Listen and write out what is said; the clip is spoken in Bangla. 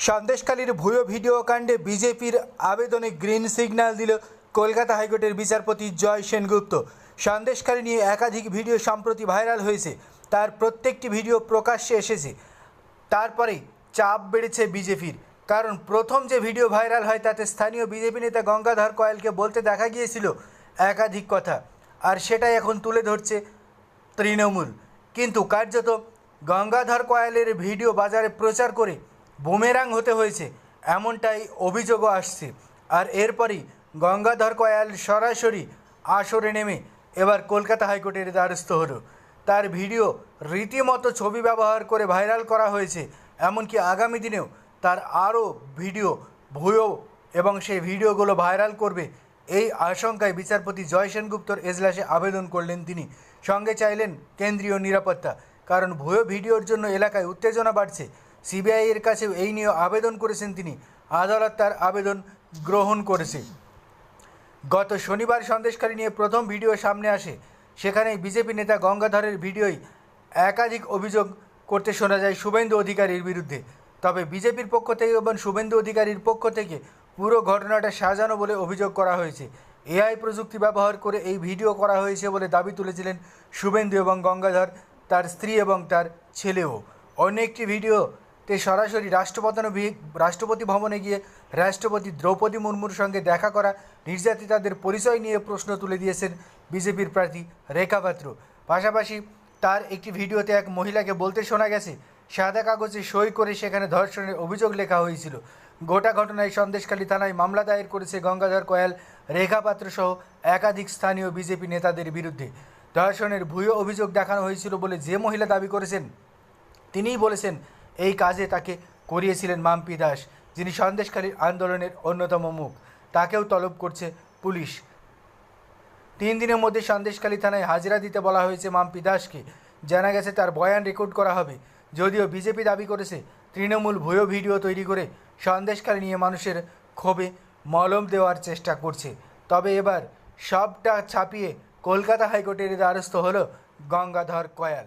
সন্দেশকালীর ভুয়ো ভিডিও কাণ্ডে বিজেপির আবেদনে গ্রিন সিগন্যাল দিল কলকাতা হাইকোর্টের বিচারপতি জয় সেনগুপ্ত। সন্দেশকালী নিয়ে একাধিক ভিডিও সম্প্রতি ভাইরাল হয়েছে। তার প্রত্যেকটি ভিডিও প্রকাশ্যে এসেছে। তারপরে চাপ বেড়েছে বিজেপির। কারণ প্রথম যে ভিডিও ভাইরাল হয়, তাতে স্থানীয় বিজেপি নেতা গঙ্গাধর কয়েলকে বলতে দেখা গিয়েছিল একাধিক কথা। আর সেটাই এখন তুলে ধরছে তৃণমূল। কিন্তু কার্যত গঙ্গাধর কয়েলের ভিডিও বাজারে প্রচার করে বুমেরাং হতে হয়েছে, এমনটাই অভিযোগও আসছে। আর এরপরই গঙ্গাধর কয়াল সরাসরি আসরে নেমে এবার কলকাতা হাইকোর্টের দ্বারস্থ হলো। তার ভিডিও রীতিমতো ছবি ব্যবহার করে ভাইরাল করা হয়েছে, এমনকি আগামী দিনেও তার আরও ভিডিও, ভুয়ো এবং সেই ভিডিওগুলো ভাইরাল করবে এই আশঙ্কায় বিচারপতি জয় সেনগুপ্তর এজলাসে আবেদন করলেন তিনি। সঙ্গে চাইলেন কেন্দ্রীয় নিরাপত্তা, কারণ ভুয়ো ভিডিওর জন্য এলাকায় উত্তেজনা বাড়ছে। সিবিআই এর কাছেও এই নিয়ে আবেদন করেছেন তিনি। আদালত তার আবেদন গ্রহণ করেছে। গত শনিবার সন্দেশকারী নিয়ে প্রথম ভিডিও সামনে আসে। সেখানে বিজেপি নেতা গঙ্গাধরের ভিডিওই একাধিক অভিযোগ করতে শোনা যায় শুভেন্দু অধিকারীর বিরুদ্ধে। তবে বিজেপির পক্ষ থেকে এবং শুভেন্দু অধিকারীর পক্ষ থেকে পুরো ঘটনাটা সাজানো বলে অভিযোগ করা হয়েছে। এআই প্রযুক্তি ব্যবহার করে এই ভিডিও করা হয়েছে বলে দাবি তুলেছিলেন শুভেন্দু এবং গঙ্গাধর, তার স্ত্রী এবং তার ছেলেও। অন্য একটি ভিডিওতে সরাসরি রাষ্ট্রপতন রাষ্ট্রপতি ভবনে গিয়ে রাষ্ট্রপতি দ্রৌপদী মুর্মুর সঙ্গে দেখা করা নির্যাতিতাদের পরিচয় নিয়ে প্রশ্ন তুলে দিয়েছেন বিজেপির প্রার্থী রেখা পাত্র। পাশাপাশি তার একটি ভিডিওতে এক মহিলাকে বলতে শোনা গেছে, সাদা কাগজে সই করে সেখানে ধর্ষণের অভিযোগ লেখা হয়েছিল। গোটা ঘটনায় সন্দেশখালী থানায় মামলা দায়ের করেছে গঙ্গাধর কয়াল, রেখা পাত্র সহ একাধিক স্থানীয় বিজেপি নেতাদের বিরুদ্ধে। ধর্ষণের ভুয়ো অভিযোগ দেখানো হয়েছিল বলে যে মহিলা দাবি করেছেন, তিনিই বলেছেন এই কাজে তাকে করিয়েছিলেন মাম্পি দাস, যিনি সন্দেশখালীর আন্দোলনের অন্যতম মুখ। তাকেও তলব করছে পুলিশ। তিন দিনের মধ্যে সন্দেশকালী থানায় হাজিরা দিতে বলা হয়েছে মাম্পি দাসকে। জানা গেছে তার বয়ান রেকর্ড করা হবে। যদিও বিজেপি দাবি করেছে, তৃণমূল ভুয়ো ভিডিও তৈরি করে সন্দেশকালী নিয়ে মানুষের ক্ষোভে মলম দেওয়ার চেষ্টা করছে। তবে এবার সবটা ছাপিয়ে কলকাতা হাইকোর্টের দ্বারস্থ হল গঙ্গাধর কয়াল।